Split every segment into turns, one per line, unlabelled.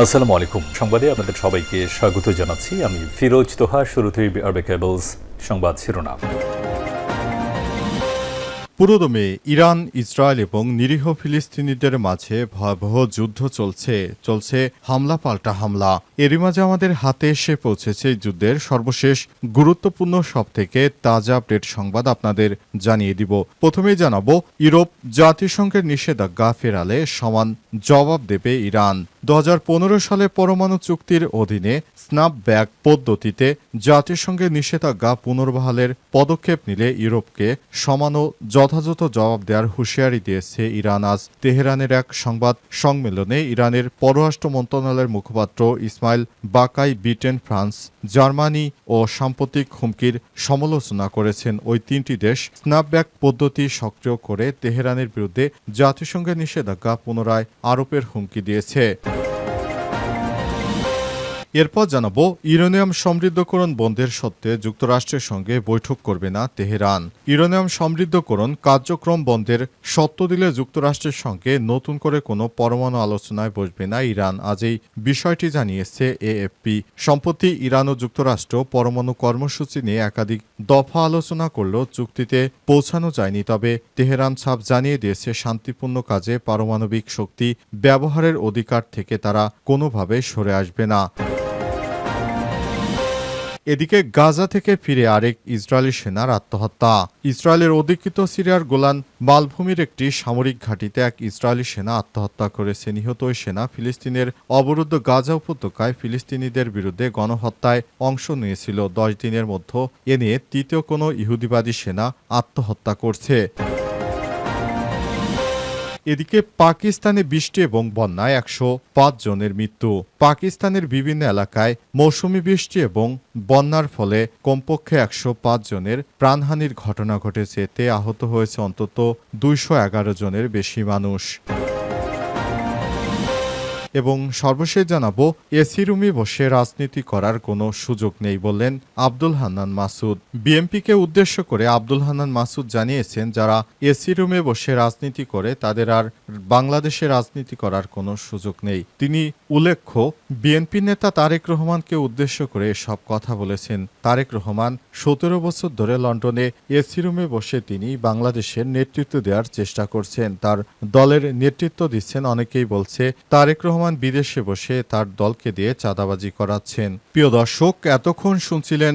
আসসালামু আলাইকুম। সংবাদে আপনাদের সবাইকে স্বাগত জানাচ্ছি। আমি ফিরোজ তোহা শুরুতেই আরবে কেবলস সংবাদ শিরোনাম।
পুরোদমে ইরান, ইসরায়েল এবং নিরীহ ফিলিস্তিনিদের মাঝে ভয়াবহ যুদ্ধ চলছে চলছে হামলা পাল্টা হামলা। এরই মাঝে আমাদের হাতে এসে পৌঁছেছে যুদ্ধের সর্বশেষ গুরুত্বপূর্ণ সব থেকে তাজা আপডেট সংবাদ আপনাদের জানিয়ে দিব। প্রথমেই জানাব, ইউরোপ জাতিসংঘের নিষেধাজ্ঞা ফেরালে সমান জবাব দেবে ইরান। দু হাজার পনেরো সালে পরমাণু চুক্তির অধীনে স্ন্যাপব্যাক পদ্ধতিতে জাতিসংঘের নিষেধাজ্ঞা পুনর্বহালের পদক্ষেপ নিলে ইউরোপকে সমান ও যথাযথ জবাব দেওয়ার হুঁশিয়ারি দিয়েছে ইরান। আজ তেহরানের এক সংবাদ সম্মেলনে ইরানের পররাষ্ট্র মন্ত্রণালয়ের মুখপাত্র Esmaeil Baghaei Britain France, Germany ও সাম্প্রতিক হুমকির সমালোচনা করেছেন। ওই তিনটি দেশ স্ন্যাপব্যাক পদ্ধতি সক্রিয় করে তেহরানের বিরুদ্ধে জাতিসংঘের নিষেধাজ্ঞা পুনরায় আরোপের হুমকি দিয়েছে। এরপর জানাব, ইউরেনিয়াম সমৃদ্ধকরণ বন্ধের সত্ত্বে যুক্তরাষ্ট্রের সঙ্গে বৈঠক করবে না তেহরান। ইউরেনিয়াম সমৃদ্ধকরণ কার্যক্রম বন্ধের সত্ত্ব দিলে যুক্তরাষ্ট্রের সঙ্গে নতুন করে কোনো পরমাণু আলোচনায় বসবে না ইরান, আজ এই বিষয়টি জানিয়েছে এএফপি। সম্প্রতি ইরান ও যুক্তরাষ্ট্র পরমাণু কর্মসূচি নিয়ে একাধিক দফা আলোচনা করলেও চুক্তিতে পৌঁছানো যায়নি। তবে তেহরান ছাপ জানিয়ে দিয়েছে, শান্তিপূর্ণ কাজে পারমাণবিক শক্তি ব্যবহারের অধিকার থেকে তারা কোনোভাবে সরে আসবে না। এদিকে গাজা থেকে ফিরে আরেক ইসরায়েলি সেনার আত্মহত্যা। ইসরায়েলের অধিকৃত সিরিয়ার গোলান মালভূমির একটি সামরিক ঘাঁটিতে এক ইসরায়েলি সেনা আত্মহত্যা করেছে। নিহত ওই সেনা ফিলিস্তিনের অবরুদ্ধ গাজা উপত্যকায় ফিলিস্তিনিদের বিরুদ্ধে গণহত্যায় অংশ নিয়েছিল। দশ দিনের মধ্যে এ নিয়ে তৃতীয় কোনো ইহুদিবাদী সেনা আত্মহত্যা করছে। এদিকে পাকিস্তানে বৃষ্টি এবং বন্যায় একশো পাঁচ জনের মৃত্যু। পাকিস্তানের বিভিন্ন এলাকায় মৌসুমি বৃষ্টি এবং বন্যার ফলে কমপক্ষে একশো পাঁচ জনের প্রাণহানির ঘটনা ঘটেছে। এতে আহত হয়েছে অন্তত দুইশো এগারো জনের বেশি মানুষ। এবং সর্বশেষ জানাব এসি রুমে বসে রাজনীতি করার কোনো সুযোগ নেই বললেন আব্দুল হান্নান মাসুদ। বিএনপিকে উদ্দেশ্য করে আব্দুল হান্নান মাসুদ জানিয়েছেন, যারা এসি রুমে বসে রাজনীতি করে, তাদের আর বাংলাদেশে রাজনীতি করার কোনো সুযোগ নেই। তিনি উল্লেখ্য, বিএনপি নেতা তারেক রহমানকে উদ্দেশ্য করে সব কথা বলেছেন। তারেক রহমান সতেরো বছর ধরে লন্ডনে এসি রুমে বসে তিনি বাংলাদেশের নেতৃত্ব দেওয়ার চেষ্টা করছেন। তার দলের নেতৃত্ব দিচ্ছেন, অনেকেই বলছে, তারেক রহমান বিদেশে বসে তার দলকে দিয়ে চাঁদাবাজি করাচ্ছেন। প্রিয় দর্শক এতক্ষণ শুনছিলেন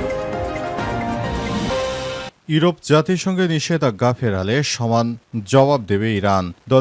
ইউরোপ জাতিসংঘে নিষেধাজ্ঞা ফেরালে সমান জবাব দেবে ইরান। দু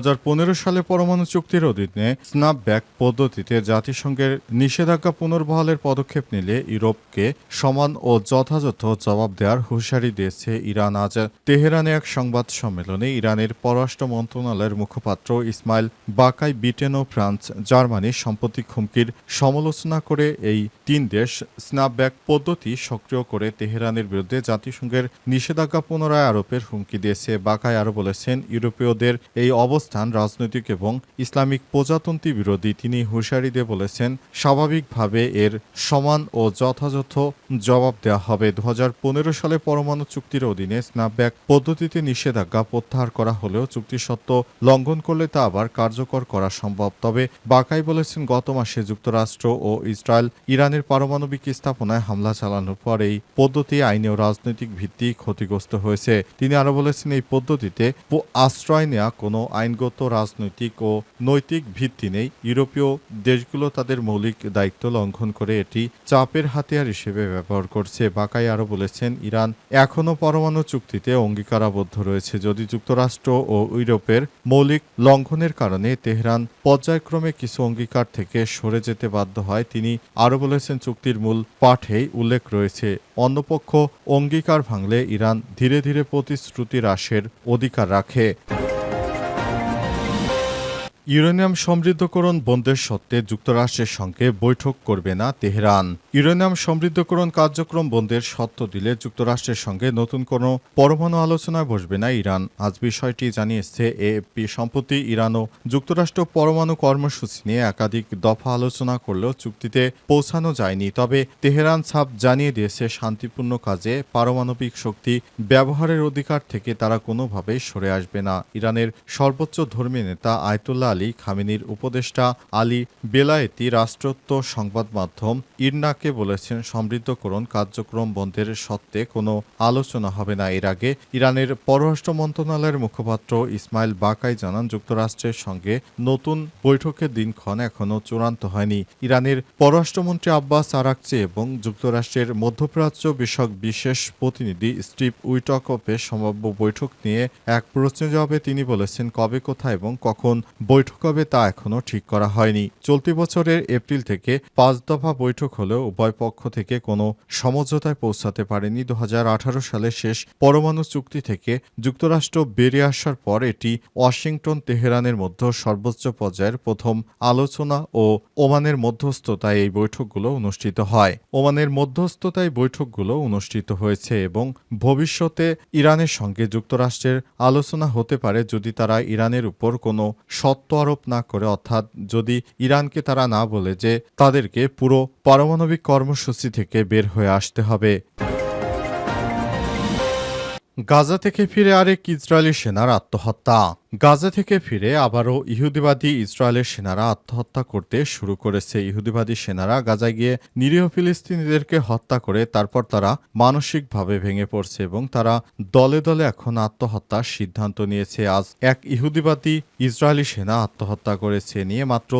সালে পরমাণু চুক্তির অধীনে স্ন্যাপব্যাক পদ্ধতিতে জাতিসংঘের নিষেধাজ্ঞা পুনর্বহালের পদক্ষেপ নিলে ইউরোপকে সমান ও যথাযথ জবাব দেওয়ার হুঁশিয়ারি দিয়েছে ইরান। আজ তেহরানে এক সংবাদ সম্মেলনে ইরানের পররাষ্ট্র মন্ত্রণালয়ের মুখপাত্র ইসমাইল বাকাই ব্রিটেন ও ফ্রান্স জার্মানি সাম্প্রতিক হুমকির সমালোচনা করে এই তিন দেশ স্ন্যাপব্যাক পদ্ধতি সক্রিয় করে তেহরানের বিরুদ্ধে জাতিসংঘের নিষেধাজ্ঞা পুনরায় আরোপের হুমকি দিয়েছে বাকায় আরও বলেছেন, ইউরোপীয়দের এই অবস্থান রাজনৈতিক এবং ইসলামিক প্রজাতন্ত্রী বিরোধী তিনি হুঁশিয়ারি দিয়ে বলেছেন, স্বাভাবিকভাবে এর সমান ও যথাযথ জবাব দেওয়া হবে। দু সালে পরমাণু চুক্তির অধীনে স্ন্যাপব্যাক পদ্ধতিতে নিষেধাজ্ঞা প্রত্যাহার করা হলেও চুক্তি সত্ত্ব লঙ্ঘন করলে তা আবার কার্যকর করা সম্ভব। তবে বাকাই বলেছেন, গত মাসে যুক্তরাষ্ট্র ও ইসরায়েল ইরানের পারমাণবিক স্থাপনায় হামলা চালানোর পর এই পদ্ধতি আইনে ও রাজনৈতিক ভিত্তি ক্ষতিগ্রস্ত হয়েছে। তিনি আরও বলেছেন, এই পদ্ধতিতে আশ্রয় নেওয়া কোনো আইনগত, রাজনৈতিক ও নৈতিক ভিত্তি নেই। ইউরোপীয় দেশগুলো তাদের মৌলিক দায়িত্ব লঙ্ঘন করে এটি চাপের হাতিয়ার হিসেবে ব্যবহার করছে। বাকাই আরও বলেছেন, ইরান এখনও পরমাণু চুক্তিতে অঙ্গীকারাবদ্ধ রয়েছে। যদি যুক্তরাষ্ট্র ও ইউরোপের মৌলিক লঙ্ঘনের কারণে তেহরান পর্যায়ক্রমে কিছু অঙ্গীকার থেকে সরে যেতে বাধ্য হয়, তিনি আরও বলেছেন, চুক্তির মূল পাঠেই উল্লেখ রয়েছে, অন্যপক্ষ অঙ্গীকার ভাঙলে ইরান ধীরে ধীরে প্রতিশ্রুতি হ্রাসের অধিকার রাখে। ইউরেনিয়াম সমৃদ্ধকরণ বন্ধের সত্ত্বে যুক্তরাষ্ট্রের সঙ্গে বৈঠক করবে না তেহরান। ইউরেনিয়াম সমৃদ্ধকরণ কার্যক্রম বন্ধের সত্ত্ব দিলে যুক্তরাষ্ট্রের সঙ্গে নতুন কোনো পরমাণু আলোচনায় বসবে না ইরান। আজ বিষয়টি জানিয়েছে এএফপি। সম্প্রতি ইরান ও যুক্তরাষ্ট্র পরমাণু কর্মসূচি নিয়ে একাধিক দফা আলোচনা করলেও চুক্তিতে পৌঁছানো যায়নি। তবে তেহরান ছাপ জানিয়ে দিয়েছে, শান্তিপূর্ণ কাজে পারমাণবিক শক্তি ব্যবহারের অধিকার থেকে তারা কোনোভাবেই সরে আসবে না। ইরানের সর্বোচ্চ ধর্মী নেতা আয়তুল্লাহ আলী খামেনির উপদেষ্টা আলী বেলায়েতি রাষ্ট্রত্ব সংবাদ মাধ্যম ইরনাকে বলেছেন সমৃদ্ধকরণ কার্যক্রম বন্ধের সত্ত্বে কোনো আলোচনা হবে না। এর আগে ইরানের পররাষ্ট্র মন্ত্রণালয়ের মুখপাত্র ইসমাইল বাকাই জানান, যুক্তরাষ্ট্রের সঙ্গে নতুন বৈঠকের দিনক্ষণ এখনও চূড়ান্ত হয়নি। ইরানের পররাষ্ট্রমন্ত্রী আব্বাস আরাকচি এবং যুক্তরাষ্ট্রের মধ্যপ্রাচ্য বিষয়ক বিশেষ প্রতিনিধি স্টিভ উইটকপের সম্ভাব্য বৈঠক নিয়ে এক প্রশ্নের জবাবে তিনি বলেছেন, কবে, কোথায় এবং কখন বৈঠক হবে তা এখনও ঠিক করা হয়নি। চলতি বছরের এপ্রিল থেকে পাঁচ দফা বৈঠক হলেও উভয় পক্ষ থেকে কোনো সমঝোতায় পৌঁছাতে পারেনি। দু সালে শেষ পরমাণু চুক্তি থেকে যুক্তরাষ্ট্র বেরিয়ে আসার পর এটি ওয়াশিংটন, তেহরানের মধ্যে সর্বোচ্চ পর্যায়ের প্রথম আলোচনা ও ওমানের মধ্যস্থতায় এই বৈঠকগুলো অনুষ্ঠিত হয়। ওমানের মধ্যস্থতায় বৈঠকগুলো অনুষ্ঠিত হয়েছে এবং ভবিষ্যতে ইরানের সঙ্গে যুক্তরাষ্ট্রের আলোচনা হতে পারে যদি তারা ইরানের উপর কোনো সত্য আরোপ না করে, অর্থাৎ যদি ইরানকে তারা না বলে যে তাদেরকে পুরো পারমাণবিক কর্মসূচি থেকে বের হয়ে আসতে হবে। গাজা থেকে ফিরে আরেক ইসরায়েলি সেনার আত্মহত্যা। গাজা থেকে ফিরে আবারও ইহুদিবাদী ইসরায়েলের সেনারা আত্মহত্যা করতে শুরু করেছে। ইহুদিবাদী সেনারা গাজায় গিয়ে নিরীহ ফিলিস্তিনিদেরকে হত্যা করে তারপর তারা মানসিকভাবে ভেঙে পড়ছে এবং তারা দলে দলে এখন আত্মহত্যার সিদ্ধান্ত নিয়েছে। আজ এক ইহুদিবাদী ইসরায়েলি সেনা আত্মহত্যা করেছে। নিয়ে মাত্র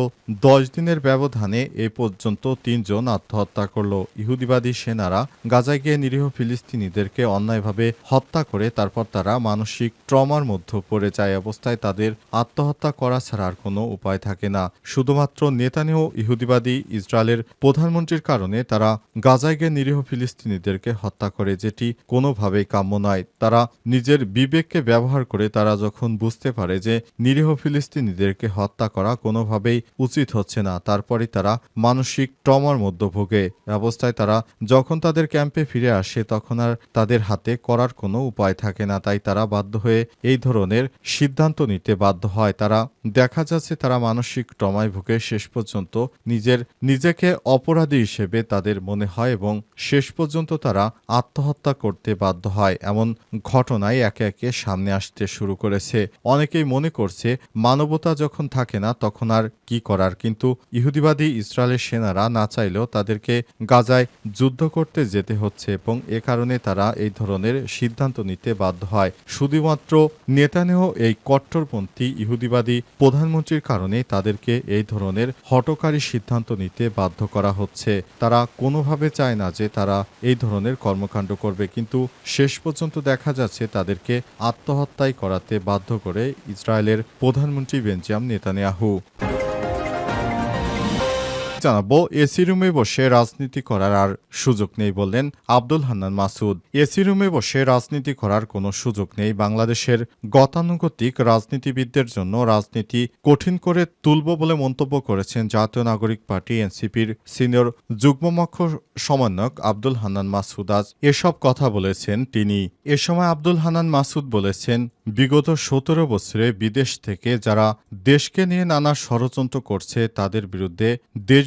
দশ দিনের ব্যবধানে এ পর্যন্ত তিনজন আত্মহত্যা করল। ইহুদিবাদী সেনারা গাজায় গিয়ে নিরীহ ফিলিস্তিনিদেরকে অন্যায়ভাবে হত্যা করে তারপর তারা মানসিক ট্রমার মধ্যে পড়ে যায় অবস্থায় তাদের আত্মহত্যা করা ছাড়া আর কোনো উপায় থাকে না। শুধুমাত্র নেতানিহ ইহুদিবাদী ইসরায়েলের প্রধানমন্ত্রীর কারণে তারা গাজায় গিয়ে নিরীহ ফিলিস্তিনিদেরকে হত্যা করে, যেটি কোনোভাবেই কাম্য নয়। তারা নিজের বিবেককে ব্যবহার করে তারা যখন বুঝতে পারে যে নিরীহ ফিলিস্তিনিদেরকে হত্যা করা কোনোভাবেই উচিত হচ্ছে না তারপরে তারা মানসিক ট্রমার মধ্যে ভোগে। অবস্থায় তারা যখন তাদের ক্যাম্পে ফিরে আসে, তখন আর তাদের হাতে করার কোনো উপায় থাকে না। তাই তারা বাধ্য হয়ে এই ধরনের সিদ্ধান্ত নিতে বাধ্য হয়। তারা দেখা যাচ্ছে তারা মানসিক ট্রমায় ভুগে শেষ পর্যন্ত নিজের নিজেকে অপরাধী হিসেবে তাদের মনে হয় এবং শেষ পর্যন্ত তারা আত্মহত্যা করতে বাধ্য হয়। এমন ঘটনায় একে একে সামনে আসতে শুরু করেছে। অনেকেই মনে করছে, মানবতা যখন থাকে না তখন আর কি করার? কিন্তু ইহুদিবাদী ইসরায়েলের সেনারা না চাইলেও তাদেরকে গাজায় যুদ্ধ করতে যেতে হচ্ছে এবং এ কারণে তারা এই ধরনের সিদ্ধান্ত নিতে বাধ্য হয়। শুধুমাত্র নেতানেহ এই কট্টরপন্থী ইহুদিবাদী প্রধানমন্ত্রীর কারণে তাদেরকে এই ধরনের হটকারী সিদ্ধান্ত নিতে বাধ্য করা হচ্ছে। তারা কোনোভাবে চায় না যে তারা এই ধরনের কর্মকাণ্ড করবে, কিন্তু শেষ পর্যন্ত দেখা যাচ্ছে তাদেরকে আত্মহত্যাই করাতে বাধ্য করে ইসরায়েলের প্রধানমন্ত্রী বেঞ্জাম নেতানিয়াহু। জানাব, এসি রুমে বসে রাজনীতি করার আর সুযোগ নেই বললেন আব্দুল হান্নান মাসুদ। এসি রুমে বসে রাজনীতি করার কোনো সুযোগ নেই। বাংলাদেশের গতানুগতিক রাজনীতিবিদদের জন্য রাজনীতি কঠিন করে তুলব বলে মন্তব্য করেছেন জাতীয় নাগরিক পার্টি এনসিপির সিনিয়র যুগ্মমক্ষ সমন্বয়ক আব্দুল হান্নান মাসুদ। আজ এসব কথা বলেছেন তিনি। এ সময় আব্দুল হান্নান মাসুদ বলেছেন, বিগত সতেরো বছরে বিদেশ থেকে যারা দেশকে নিয়ে নানা ষড়যন্ত্র করছে, তাদের বিরুদ্ধে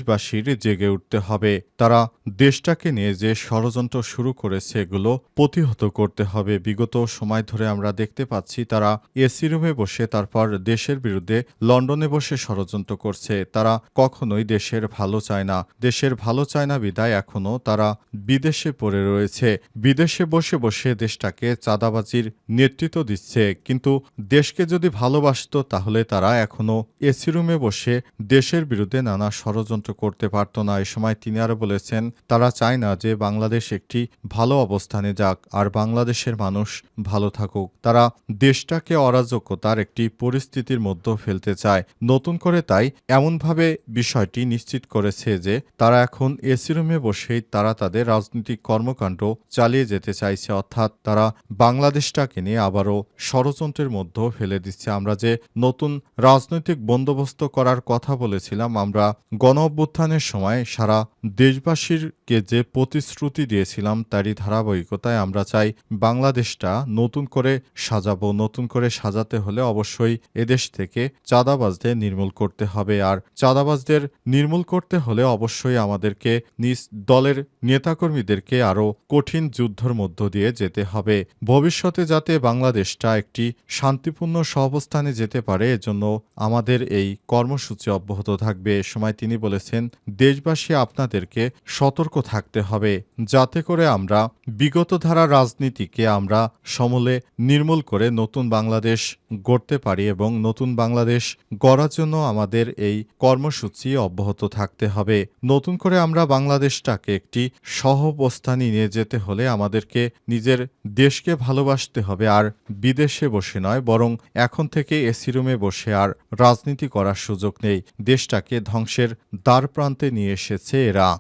দেশবাসীর জেগে উঠতে হবে। তারা দেশটাকে নিয়ে যে ষড়যন্ত্র শুরু করেছে এগুলো প্রতিহত করতে হবে। বিগত সময় ধরে আমরা দেখতে পাচ্ছি তারা এসি রুমে বসে, তারপর দেশের বিরুদ্ধে লন্ডনে বসে ষড়যন্ত্র করছে। তারা কখনোই দেশের ভালো চায় না। দেশের ভালো চায় না বিদায় এখনও তারা বিদেশে পড়ে রয়েছে। বিদেশে বসে বসে দেশটাকে চাঁদাবাজির নেতৃত্ব দিচ্ছে। কিন্তু দেশকে যদি ভালোবাসতো তাহলে তারা এখনও এসি রুমে বসে দেশের বিরুদ্ধে নানা ষড়যন্ত্র করতে পারত না। এ সময় তিনি আরও বলেছেন, তারা চায় না যে বাংলাদেশ একটি ভালো অবস্থানে যাক, আর বাংলাদেশের মানুষ ভালো থাকুক। তারা দেশটাকে অরাজকতার একটি পরিস্থিতির মধ্যে ফেলতে চায়। নতুন করে তাই এমনভাবে বিষয়টি নিশ্চিত করেছে যে তারা এখন এসি রুমে বসেই তারা তাদের রাজনৈতিক কর্মকাণ্ড চালিয়ে যেতে চাইছে। অর্থাৎ তারা বাংলাদেশটাকে নিয়ে আবারও ষড়যন্ত্রের মধ্যে ফেলে দিচ্ছে। আমরা যে নতুন রাজনৈতিক বন্দোবস্ত করার কথা বলেছিলাম, আমরা গণ অভ্যুত্থানের সময় সারা দেশবাসীরকে যে প্রতিশ্রুতি দিয়েছিলাম তারই ধারাবাহিকতায় আমরা চাই বাংলাদেশটা নতুন করে সাজাবো, নতুন করে সাজাতে হলে অবশ্যই এদেশ থেকে চাঁদাবাজদের নির্মূল করতে হবে। আর চাঁদাবাজদের নির্মূল করতে হলে অবশ্যই আমাদেরকে নিজ দলের নেতাকর্মীদেরকে আরও কঠিন যুদ্ধর মধ্য দিয়ে যেতে হবে। ভবিষ্যতে যাতে বাংলাদেশটা একটি শান্তিপূর্ণ সহাবস্থানে যেতে পারে, এজন্য আমাদের এই কর্মসূচি অব্যাহত থাকবে। এ সময় তিনি বলেছেন, দেশবাসী আপনাদেরকে সতর্ক থাকতে হবে, যাতে করে আমরা বিগত ধারা রাজনীতিকে আমরা সমূলে নির্মূল করে নতুন বাংলাদেশ গড়তে পারি এবং নতুন বাংলাদেশ গড়ার জন্য আমাদের এই কর্মসূচি অব্যাহত থাকতে হবে। নতুন করে আমরা বাংলাদেশটাকে একটি সহাবস্থানে নিয়ে যেতে হলে আমাদেরকে নিজের দেশকে ভালোবাসতে হবে, আর বিদেশে বসে নয়, বরং এখন থেকে এসি রুমে বসে আর রাজনীতি করার সুযোগ নেই। দেশটাকে ধ্বংসের দ্বার প্রান্তে নিয়ে এসেছে এরা।